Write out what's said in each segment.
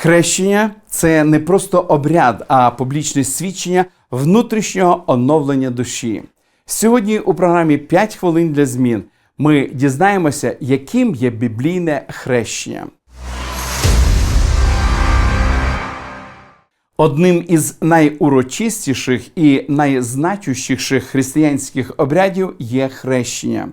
Хрещення це не просто обряд, а публічне свідчення внутрішнього оновлення душі. Сьогодні у програмі «5 хвилин для змін ми дізнаємося, яким є біблійне хрещення. Одним із найурочистіших і найзначущіших християнських обрядів є хрещення.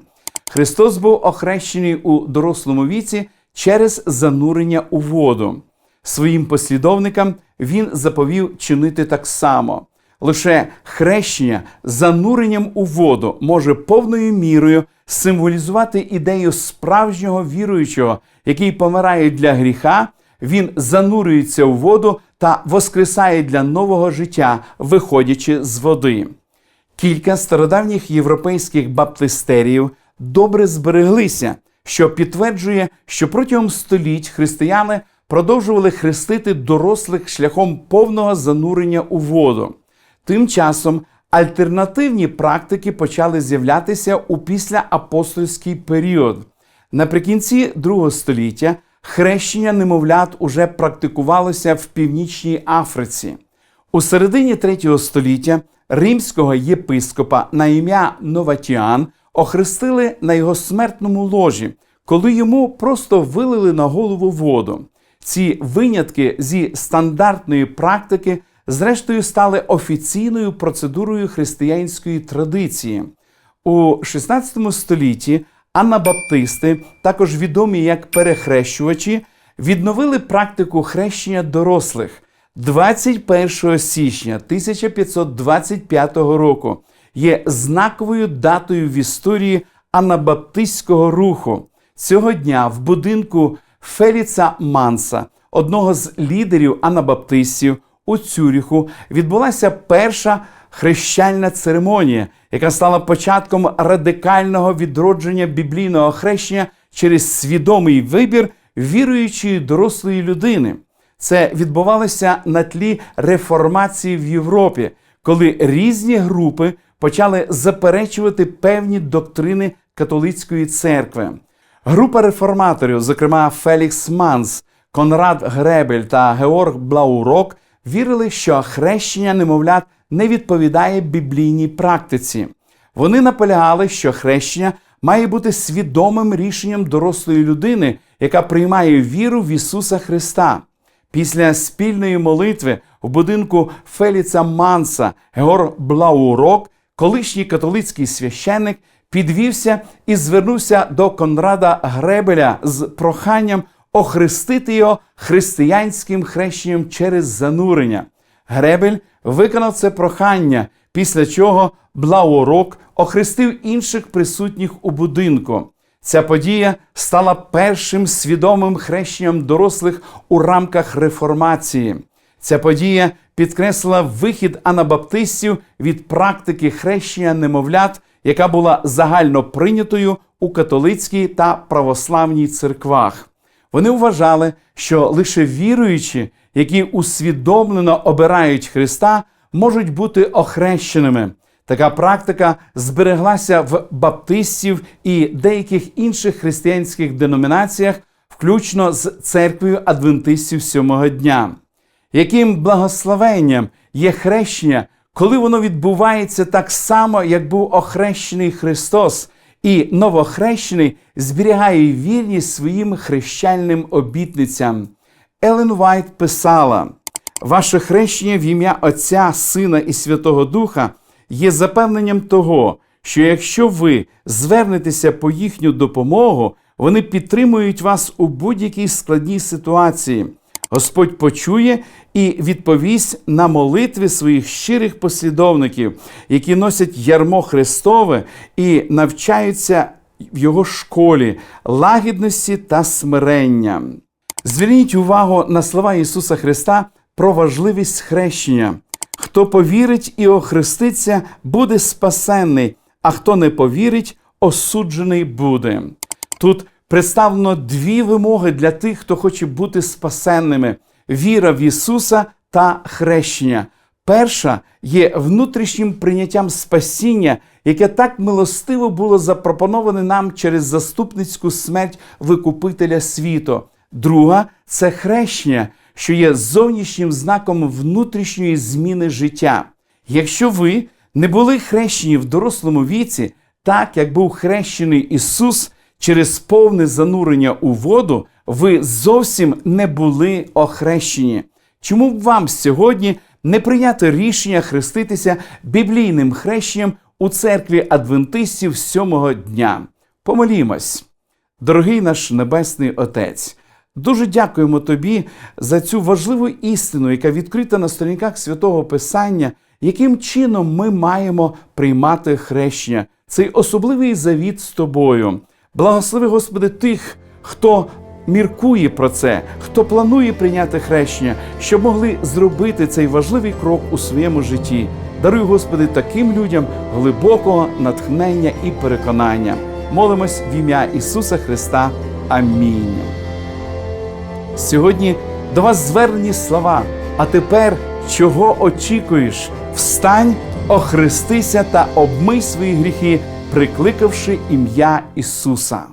Христос був охрещений у дорослому віці через занурення у воду. Своїм послідовникам він заповів чинити так само. Лише хрещення зануренням у воду може повною мірою символізувати ідею справжнього віруючого, який помирає для гріха, він занурюється у воду та воскресає для нового життя, виходячи з води. Кілька стародавніх європейських баптистеріїв добре збереглися, що підтверджує, що протягом століть християни продовжували хрестити дорослих шляхом повного занурення у воду. Тим часом альтернативні практики почали з'являтися у післяапостольський період. Наприкінці другого століття хрещення немовлят уже практикувалося в Північній Африці. У середині третього століття римського єпископа на ім'я Новатіан охрестили на його смертному ложі, коли йому просто вилили на голову воду. Ці винятки зі стандартної практики, зрештою, стали офіційною процедурою християнської традиції. У 16 столітті анабаптисти, також відомі як перехрещувачі, відновили практику хрещення дорослих 21 січня 1525 року. Є знаковою датою в історії анабаптистського руху. Цього дня в будинку Феліца Манса, одного з лідерів анабаптистів у Цюріху, відбулася перша хрещальна церемонія, яка стала початком радикального відродження біблійного хрещення через свідомий вибір віруючої дорослої людини. Це відбувалося на тлі реформації в Європі, коли різні групи почали заперечувати певні доктрини католицької церкви. Група реформаторів, зокрема Фелікс Манс, Конрад Гребель та Георг Блаурок, вірили, що хрещення немовлят не відповідає біблійній практиці. Вони наполягали, що хрещення має бути свідомим рішенням дорослої людини, яка приймає віру в Ісуса Христа. Після спільної молитви в будинку Феліца Манса Георг Блаурок, колишній католицький священник, підвівся і звернувся до Конрада Гребеля з проханням охрестити його християнським хрещенням через занурення. Гребель виконав це прохання, після чого Блаурок охрестив інших присутніх у будинку. Ця подія стала першим свідомим хрещенням дорослих у рамках реформації. Ця подія підкреслила вихід анабаптистів від практики хрещення немовлят, яка була загально прийнятою у католицькій та православній церквах. Вони вважали, що лише віруючі, які усвідомлено обирають Христа, можуть бути охрещеними. Така практика збереглася в баптистів і деяких інших християнських деномінаціях, включно з церквою адвентистів сьомого дня. Яким благословенням є хрещення, коли воно відбувається так само, як був охрещений Христос, і новохрещений зберігає вірність своїм хрещальним обітницям. Елен Вайт писала: Ваше хрещення в ім'я Отця, Сина і Святого Духа є запевненням того, що якщо ви звернетеся по їхню допомогу, вони підтримують вас у будь-якій складній ситуації. Господь почує і відповість на молитви своїх щирих послідовників, які носять ярмо Христове і навчаються в його школі лагідності та смирення. Зверніть увагу на слова Ісуса Христа про важливість хрещення. Хто повірить і охреститься, буде спасенний, а хто не повірить, осуджений буде. Тут представлено дві вимоги для тих, хто хоче бути спасенними: віра в Ісуса та хрещення. Перша є внутрішнім прийняттям спасіння, яке так милостиво було запропоноване нам через заступницьку смерть Викупителя світу. Друга це хрещення, що є зовнішнім знаком внутрішньої зміни життя. Якщо ви не були хрещені в дорослому віці, так як був хрещений Ісус через повне занурення у воду, ви зовсім не були охрещені. Чому б вам сьогодні не прийняти рішення хреститися біблійним хрещенням у церкві адвентистів сьомого дня? Помолімось. Дорогий наш Небесний Отець, дуже дякуємо Тобі за цю важливу істину, яка відкрита на сторінках святого Писання, яким чином ми маємо приймати хрещення, цей особливий завіт з тобою. Благослови, Господи, тих, хто міркує про це, хто планує прийняти хрещення, щоб могли зробити цей важливий крок у своєму житті. Даруй, Господи, таким людям глибокого натхнення і переконання. Молимось в ім'я Ісуса Христа. Амінь. Сьогодні до вас звернені слова. А тепер чого очікуєш? Встань, охрестися та обмий свої гріхи, прикликавши ім'я Ісуса.